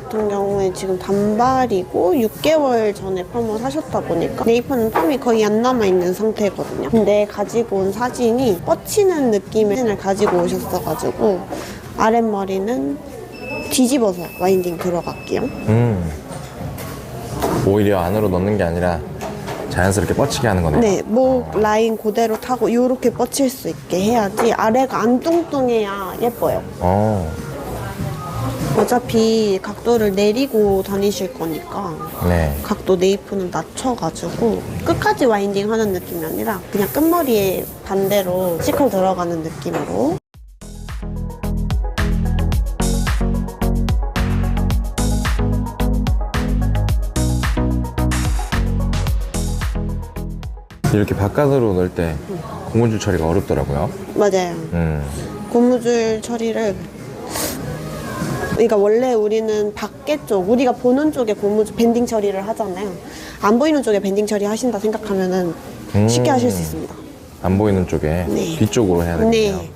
같은 경우에 지금 단발이고 6개월 전에 펌을 하셨다 보니까 네이프는 펌이 거의 안 남아있는 상태거든요. 근데 가지고 온 사진이 뻗치는 느낌의 사진을 가지고 오셨어가지고 아랫머리는 뒤집어서 와인딩 들어갈게요. 음. 오히려 안으로 넣는 게 아니라 자연스럽게 뻗치게 하는 거네요. 네, 목 라인 그대로 타고 이렇게 뻗칠 수 있게 해야지 아래가 안 뚱뚱해야 예뻐요. 어. 어차피 각도를 내리고 다니실 거니까 네. 각도 네이프는 낮춰가지고 끝까지 와인딩 하는 느낌이 아니라 그냥 끝머리에 반대로 시컬 들어가는 느낌으로 이렇게 바깥으로 넣을 때 고무줄 처리가 어렵더라고요. 맞아요. 음. 고무줄 처리를 그러니까 원래 우리는 밖에 쪽 우리가 보는 쪽에 고무줄 밴딩 처리를 하잖아요. 안 보이는 쪽에 밴딩 처리 하신다 생각하면은 쉽게 음. 하실 수 있습니다. 안 보이는 쪽에 네. 뒤쪽으로 해야 되겠네요. 네.